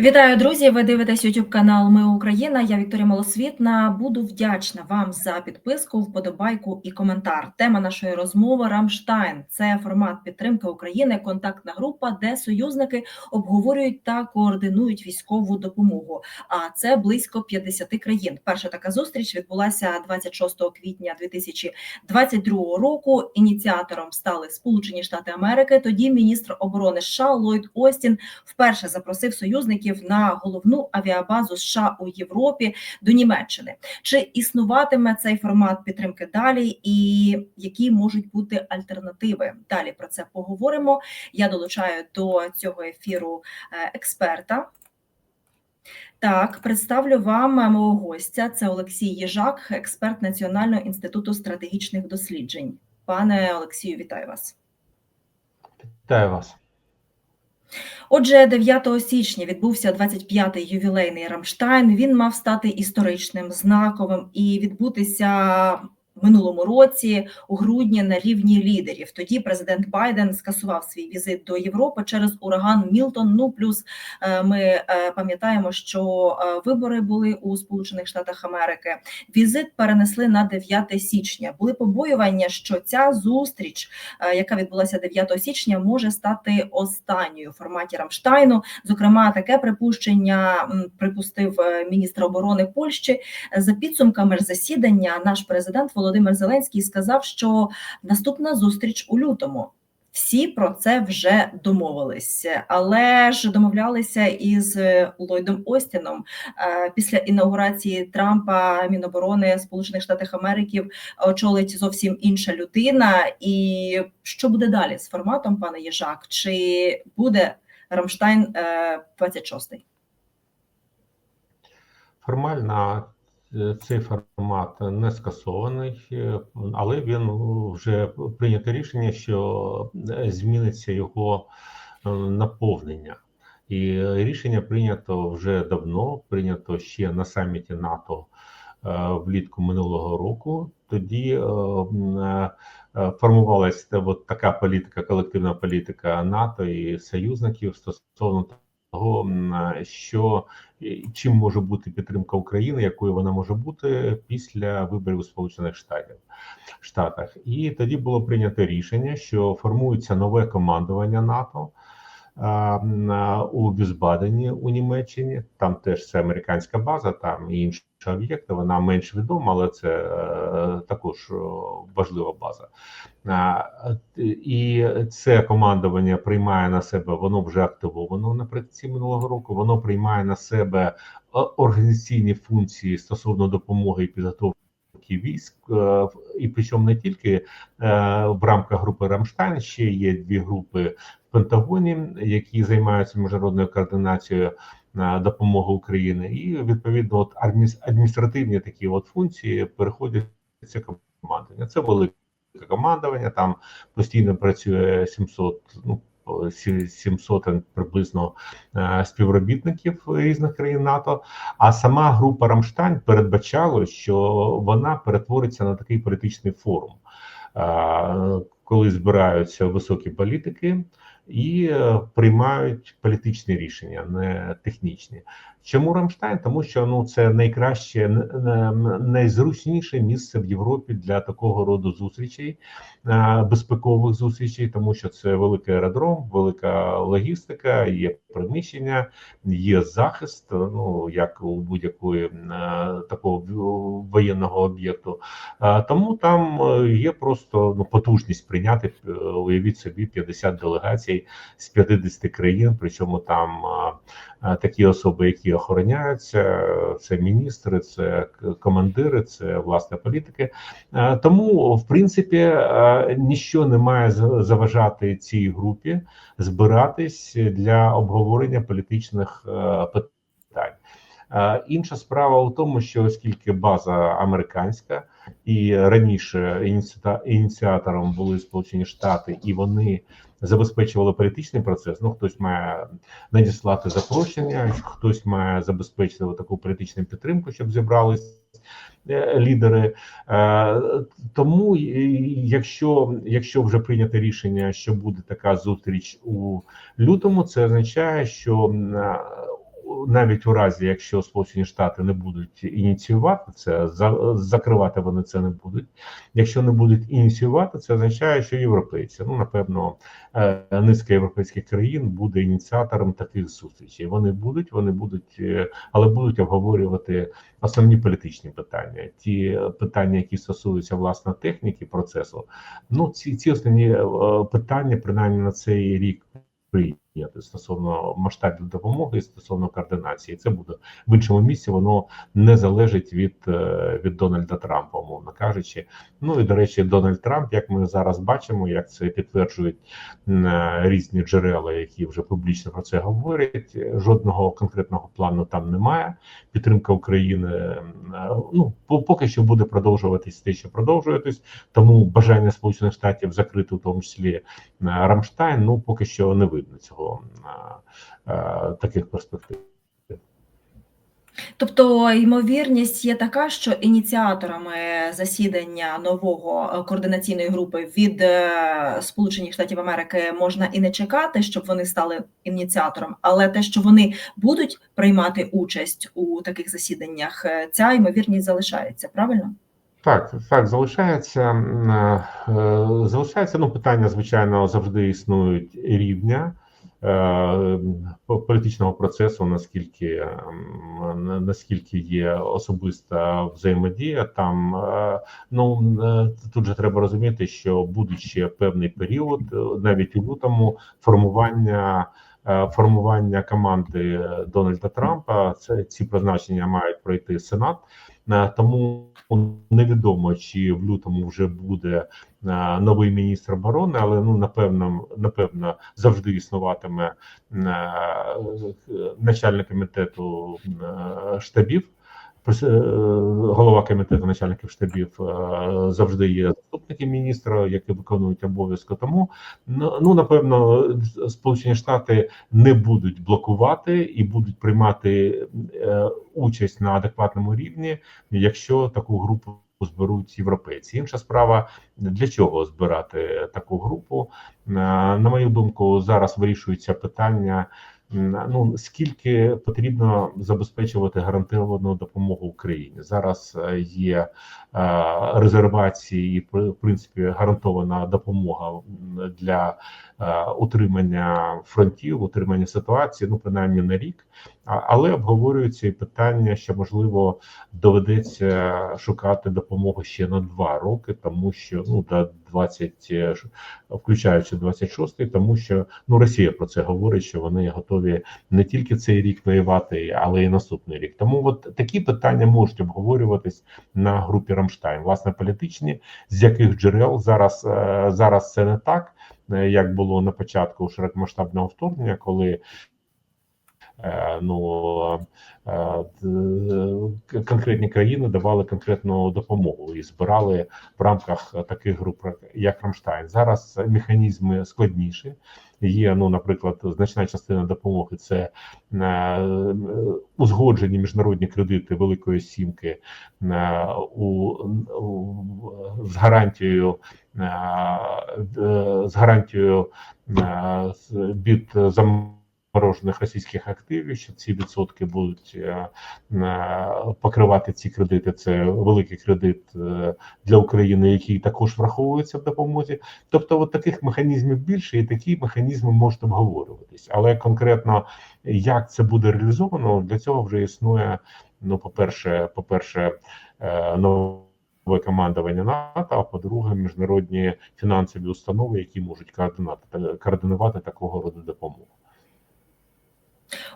Вітаю, друзі! Ви дивитесь YouTube канал Ми Україна. Я Вікторія Малосвітна. Буду вдячна вам за підписку, вподобайку і коментар. Тема нашої розмови Рамштайн. Це формат підтримки України, контактна група, де союзники обговорюють та координують військову допомогу. А це близько 50 країн. Перша така зустріч відбулася 26 квітня 2022 року. Ініціатором стали Сполучені Штати Америки. Тоді міністр оборони США Ллойд Остін вперше запросив союзників на головну авіабазу США у Європі до Німеччини. Чи існуватиме цей формат підтримки далі, і які можуть бути альтернативи? Далі про це поговоримо. Я долучаю до цього ефіру е, експерта. Так, представлю вам мого гостя. Це Олексій Єжак, експерт Національного інституту стратегічних досліджень. Пане Олексію, вітаю вас. Вітаю вас. Отже, 9 січня відбувся 25-й ювілейний Рамштайн. Він мав стати історичним, знаковим і відбутися минулому році у грудні на рівні лідерів. Тоді президент Байден скасував свій візит до Європи через ураган Мілтон. Ну плюс е, ми е, пам'ятаємо, що е, вибори були у Сполучених Штатах Америки. Візит перенесли на 9 січня. Були побоювання, що ця зустріч, яка відбулася 9 січня, може стати останньою в форматі Рамштайну. Зокрема, таке припущення припустив міністр оборони Польщі за підсумками ж засідання. Наш президент Володимир Зеленський сказав, що наступна зустріч у лютому. Всі про це вже домовились, але ж домовлялися із Ллойдом Остіном е, після інаугурації Трампа Міноборони Сполучених Штатів Америки очолить зовсім інша людина. І що буде далі з форматом, пане Єжак? Чи буде Рамштайн 26? Е, Формально Е, цей формат не скасований, е, але він вже прийнято рішення, що е, зміниться його наповнення. І рішення прийнято вже давно, прийнято ще на саміті НАТО влітку минулого року. Тоді формувалася така політика, колективна політика НАТО і союзників стосовно того, що чим може бути підтримка України, якою вона може бути після виборів у Сполучених Штатів Штатах. І тоді було прийнято рішення, що формується нове командування НАТО у Візбадені у Німеччині. Там теж це американська база, там і інші об'єкти. Вона менш відома, але це е, також важлива база. І це командування приймає на себе, воно вже активовано наприкінці минулого року. Воно приймає на себе організаційні функції стосовно допомоги і підготовки. Військ е, і причому не тільки е, в рамках групи Рамштайн ще є дві групи Пентагоні, які займаються міжнародною координацією допомоги України, і відповідно от адміністративні такі от функції переходять це командування. Це велике командування. Там постійно працює 700, ну 700 приблизно співробітників різних країн НАТО. А сама група Рамштайн передбачала, що вона перетвориться на такий політичний форум, коли збираються високі політики і е, приймають політичні рішення, не технічні. Чому Рамштайн? Тому що ну це найкраще, найзручніше місце в Європі для такого роду зустрічей, безпекових зустрічей, тому що це великий аеродром, велика логістика, є приміщення, є захист. Ну як у будь-якої такого воєнного об'єкту. Тому там е, є просто ну потужність прийняти. Е, уявіть собі 50 делегацій з 50 країн, причому там такі особи, які охороняються, це міністри, це командири, це власне політики. Тому, в принципі, ніщо не має заважати цій групі збиратись для обговорення політичних питань. Інша справа у тому, що оскільки база американська і раніше ініціатором були Сполучені Штати, і вони забезпечували політичний процес. Ну хтось має надіслати запрошення, хтось має забезпечити таку політичну підтримку, щоб зібрались. Е, лідери е, тому, якщо якщо вже прийнято рішення, що буде така зустріч у лютому, це означає, що навіть у разі, якщо Сполучені Штати не будуть ініціювати це, закривати вони це не будуть. Якщо не будуть ініціювати, це означає, що європейці, ну напевно, е, низка європейських країн буде ініціатором таких зустрічей. Вони будуть, вони будуть, е, але будуть обговорювати основні політичні питання, ті питання, які стосуються власне техніки процесу. Ну ці, ці основні е, питання, принаймні на цей рік прийняти стосовно масштабів допомоги і стосовно координації. Це буде в іншому місці. Воно не залежить від, е, від Дональда Трампа, умовно кажучи. Ну і до речі, Дональд Трамп, як ми зараз бачимо, як це підтверджують е, різні джерела, які вже публічно про це говорять. Жодного конкретного плану там немає. Підтримка України е, ну поки що буде продовжуватись те, що продовжуватись. Тому бажання Сполучених Штатів закрити, в тому числі е, Рамштайн, ну поки що не видно цього е, е, таких перспектив. Тобто ймовірність є така, що ініціаторами засідання нового е, координаційної групи від е, Сполучених Штатів Америки можна і не чекати, щоб вони стали ініціатором, але те, що вони будуть приймати участь у таких засіданнях, ця ймовірність залишається, правильно? Так, так, залишається залишається ну питання, звичайно, завжди існують рівня політичного процесу, наскільки наскільки є особиста взаємодія. Там е, ну е, тут же треба розуміти, що буде ще певний період, е, навіть у лютому, формування. е, Формування команди Дональда Трампа це ці призначення мають пройти Сенат. Е, Тому невідомо, чи в лютому вже буде е, новий міністр оборони, але ну напевно, напевно, завжди існуватиме е, начальник комітету штабів. Е, Голова комітету начальників штабів е, завжди є заступники міністра, які виконують обов'язки. Тому ну ну, напевно, Сполучені Штати не будуть блокувати і будуть приймати е, участь на адекватному рівні, якщо таку групу зберуть європейці. Інша справа для чого збирати таку групу? На мою думку, зараз вирішується питання. Ну скільки потрібно забезпечувати гарантовану допомогу Україні? Зараз е, є е, резервації, і в принципі гарантована допомога для е, утримання фронтів, утримання ситуації, ну принаймні на рік. Але обговорюються і питання, що можливо доведеться шукати допомогу ще на два роки, тому що ну до 20, е, включаючи 26-й, тому що ну Росія про це говорить, що вони готові не тільки цей рік воювати, але й наступний рік. Тому от такі питання можуть обговорюватись на групі Рамштайн. Власне, політичні, з яких джерел зараз е, зараз це не так, як було на початку широкомасштабного вторгнення, коли Е, ну е, конкретні країни давали конкретну допомогу і збирали в рамках таких груп, як Рамштайн. Зараз механізми складніші. Є, ну, наприклад, значна частина допомоги це е, узгоджені міжнародні кредити Великої Сімки е, у, у з гарантією е, з гарантією е, від заморожених російських активів, що ці відсотки будуть е, покривати ці кредити. Це великий кредит е, для України, який також враховується в допомозі. Тобто, от таких механізмів більше, і такі механізми можуть обговорюватись. Але конкретно як це буде реалізовано, для цього вже існує. Ну, по-перше, по-перше, е, нове командування НАТО, а по-друге, міжнародні фінансові установи, які можуть координати координувати такого роду допомогу.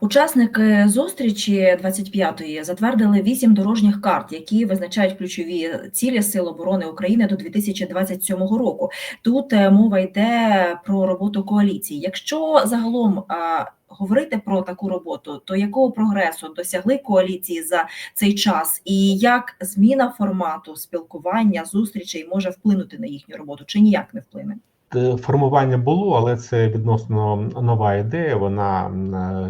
Учасники зустрічі 25-ї затвердили вісім дорожніх карт, які визначають ключові цілі Сил оборони України до 2027 року. Тут е, мова йде про роботу коаліції. Якщо загалом а, говорити про таку роботу, то якого прогресу досягли коаліції за цей час, і як зміна формату спілкування зустрічей може вплинути на їхню роботу, чи ніяк не вплине? Е, Формування було, але це відносно нова ідея. Вона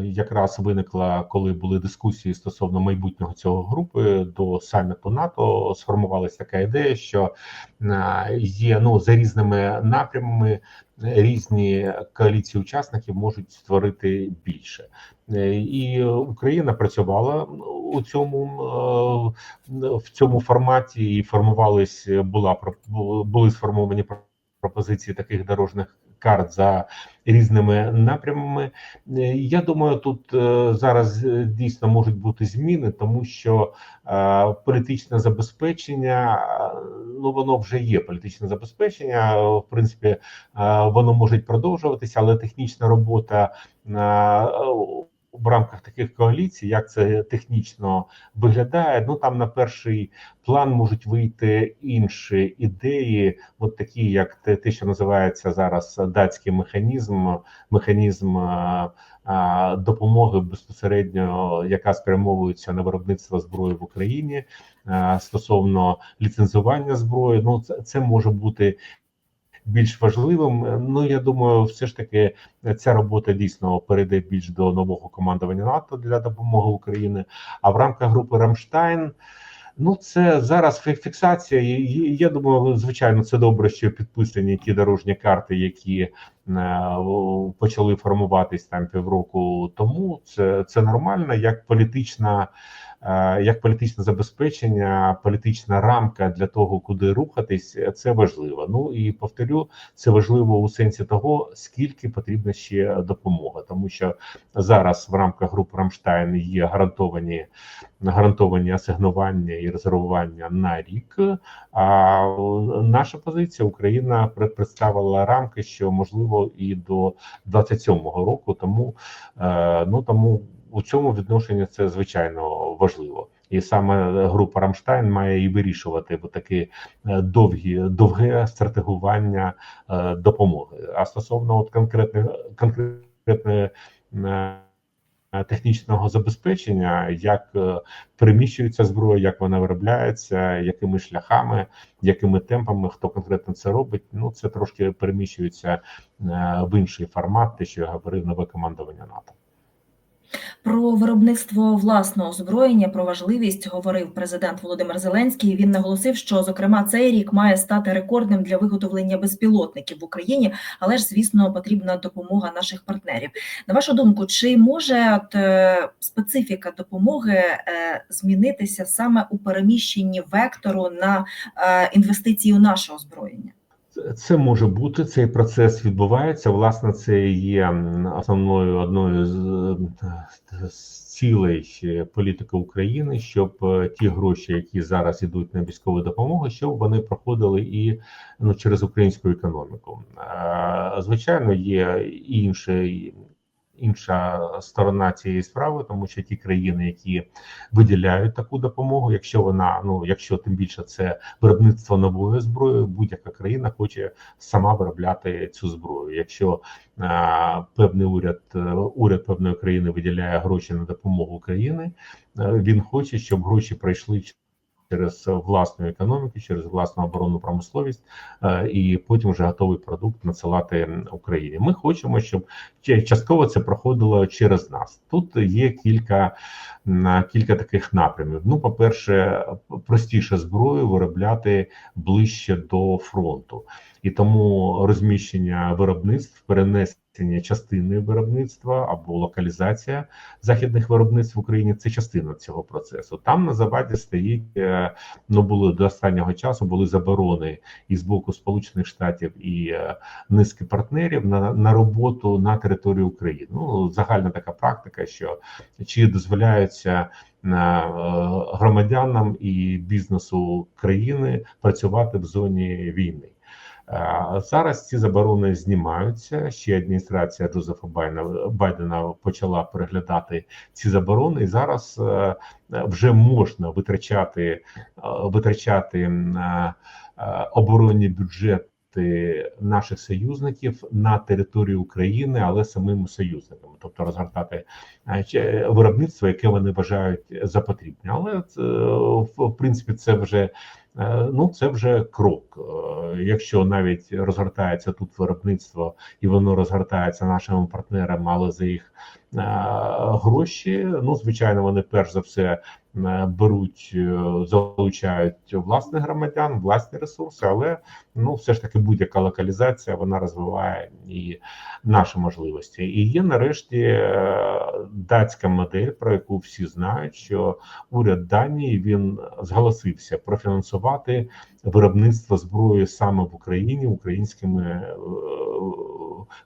е, якраз виникла, коли були дискусії стосовно майбутнього цього групи до саміту НАТО. Сформувалася така ідея, що е, є ну за різними напрямами різні коаліції учасників можуть створити більше. І Україна працювала у цьому в цьому форматі і формувались була були сформовані пропозиції таких дорожніх карт за різними напрямами. Е, Я думаю, тут е, зараз е, дійсно можуть бути зміни, тому що політичне забезпечення ну воно вже є. Політичне забезпечення, в принципі, воно може продовжуватися, але технічна робота в рамках таких коаліцій, як це технічно виглядає, ну там на перший план можуть вийти інші ідеї, от такі, як те, що називається зараз датський механізм, механізм а, а, допомоги безпосередньо, яка спрямовується на виробництво зброї в Україні а, стосовно ліцензування зброї. Ну це, це може бути. Більш важливим, ну я думаю, все ж таки ця робота дійсно перейде більш до нового командування НАТО для допомоги Україні. А в рамках групи Рамштайн, ну це зараз фіксація. Я думаю, звичайно, це добре, що підписані ті дорожні карти, які е, почали формуватись там півроку тому. Це, це нормально, як політична. Е, Як політичне забезпечення, політична рамка для того, куди рухатись, це важливо. Ну і повторю, це важливо у сенсі того, скільки потрібна ще допомога, тому що зараз в рамках групи Рамштайн є гарантовані гарантовані асигнування і резервування на рік. А наша позиція Україна пред- представила рамки, що можливо і до 27-го року. Тому е, ну тому у цьому відношенні це звичайно важливо. І саме група Рамштайн має і вирішувати такі довгі довге стратегування е, допомоги. А стосовно от конкретних конкретної е, технічного забезпечення, як е, переміщується зброя, як вона виробляється, якими шляхами, якими темпами, хто конкретно це робить. Ну це трошки переміщується е, в інший формат, те, що я говорив нове командування НАТО. Про виробництво власного озброєння, про важливість говорив президент Володимир Зеленський. Він наголосив, що зокрема цей рік має стати рекордним для виготовлення безпілотників в Україні, але ж звісно потрібна допомога наших партнерів. На вашу думку, чи може е, специфіка допомоги е, змінитися саме у переміщенні вектору на е, інвестиції у наше озброєння? Це- може бути цей процес відбувається. Власне, це є основною одною з, цілей політики України, щоб е, ті гроші, які зараз йдуть на військову допомогу, щоб вони проходили і ну через українську економіку. Е, Звичайно, є інші. Інша сторона цієї справи, тому що ті країни, які виділяють таку допомогу, якщо вона ну якщо тим більше це виробництво нової зброї, будь-яка країна хоче сама виробляти цю зброю. Якщо е, певний уряд, е, уряд певної країни виділяє гроші на допомогу Україні, е, він хоче, щоб гроші пройшли через власну економіку, через власну оборонну промисловість, е, і потім вже готовий продукт надсилати Україні. Ми хочемо, щоб частково це проходило через нас. Тут є кілька на кілька таких напрямів. Ну, по-перше, простіше зброю виробляти ближче до фронту, і тому розміщення виробництв, перенесення частини виробництва або локалізація західних виробництв в Україні це частина цього процесу. Там на заваді стоїть е, ну були до останнього часу були заборони і з боку Сполучених Штатів і е, низки партнерів на, на роботу на території України. Ну загальна така практика, що чи дозволяються е, громадянам і бізнесу країни працювати в зоні війни. Зараз ці заборони знімаються. Ще адміністрація Джозефа Байдена, Байдена почала переглядати ці заборони, і зараз е, вже можна витрачати е, витрачати е, оборонні бюджети наших союзників на території України, але самими союзниками, тобто розгортати виробництво, яке вони вважають за потрібне. Але в принципі це вже Ну, це вже крок. Е, Якщо навіть розгортається тут виробництво і воно розгортається нашими партнерами, але за їх е, гроші, ну звичайно, вони перш за все е, беруть, е, залучають власних громадян, власні ресурси, але ну все ж таки будь-яка локалізація вона розвиває і наші можливості. І є нарешті е, датська модель, про яку всі знають, що уряд Данії він зголосився профінансувати виробництво зброї саме в Україні українськими е,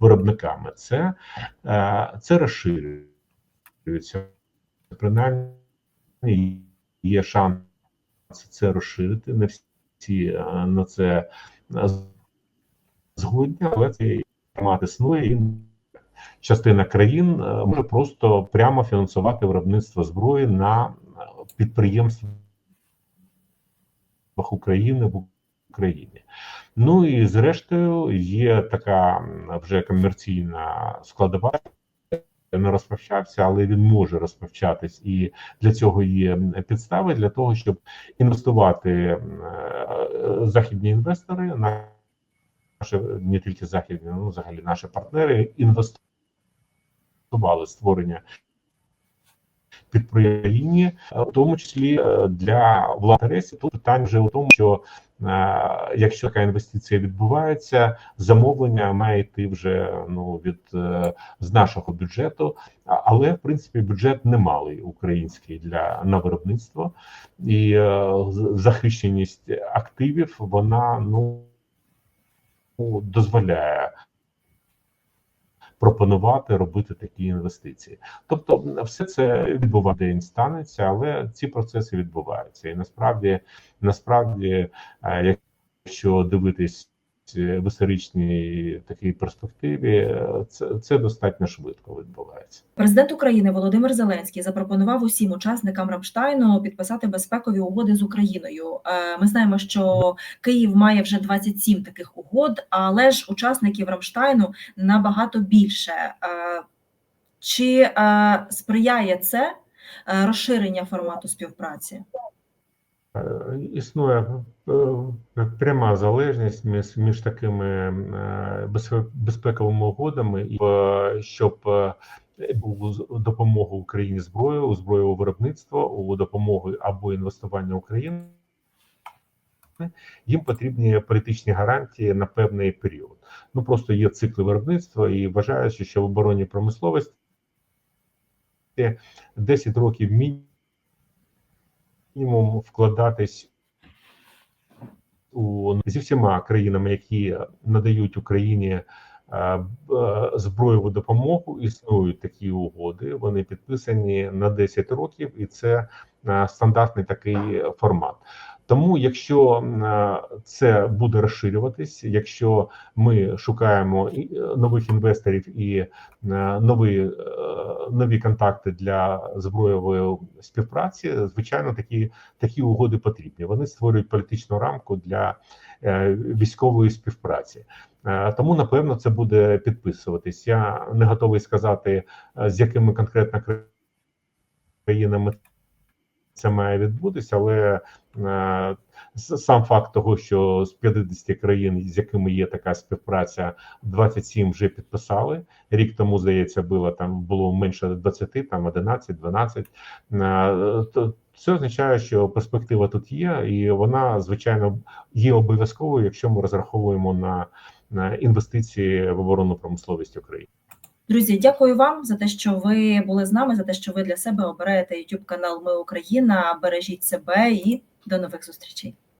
виробниками. Це, е, це розширюється. Принаймні є шанс це розширити. Не всі е, на це е, згодні, але цей формат існує і частина країн е, може просто прямо фінансувати виробництво зброї на підприємствах України в Україні. Ну і зрештою є така вже комерційна складова. Не розпочався, але він може розпочатись, і для цього є підстави для того, щоб інвестувати е, західні інвестори, наші не тільки західні, ну взагалі наші партнери інвестували створення підприємні, в тому числі е, для владаресів. Тут питання вже у тому, що якщо така інвестиція відбувається, замовлення має йти вже ну від е, з нашого бюджету, але в принципі бюджет немалий український для на виробництво. І е, захищеність активів вона ну дозволяє пропонувати робити такі інвестиції. Тобто, все це відбувається, день станеться, але ці процеси відбуваються. І насправді, насправді, е, якщо дивитись в історичній такій перспективі, е, це, це достатньо швидко відбувається. Президент України Володимир Зеленський запропонував усім учасникам Рамштайну підписати безпекові угоди з Україною. Е, Ми знаємо, що Київ має вже 27 таких угод, але ж учасників Рамштайну набагато більше. Е, Чи е, сприяє це е, розширення формату співпраці? Е, Існує е, пряма залежність між, між такими е, безпековими угодами, і щоб був з- допомога Україні зброєю, у збройове виробництво, у допомогу або інвестування України. Їм потрібні політичні гарантії на певний період. Ну просто є цикли виробництва, і вважаючи, що в оборонній промисловості 10 років мінімум мінімум вкладатись у зі всіма країнами, які надають Україні е, е, збройову допомогу. Існують такі угоди. Вони підписані на 10 років, і це е, стандартний такий формат. Тому, якщо е, це буде розширюватись, якщо ми шукаємо е, нових інвесторів і е, нові, нові контакти для збройової співпраці, звичайно, такі, такі угоди потрібні. Вони створюють політичну рамку для військової співпраці. Тому, напевно, це буде підписуватись. Я не готовий сказати, з якими конкретно країнами це має відбутися, але е, сам факт того, що з 50 країн, з якими є така співпраця, 27 вже підписали. Рік тому, здається, було там було менше 20, там 11, 12. Е, то Це означає, що перспектива тут є, і вона, звичайно, є обов'язковою, якщо ми розраховуємо на, інвестиції в оборонну промисловість України. Друзі, дякую вам за те, що ви були з нами, за те, що ви для себе обираєте YouTube канал Ми Україна. Бережіть себе і до нових зустрічей.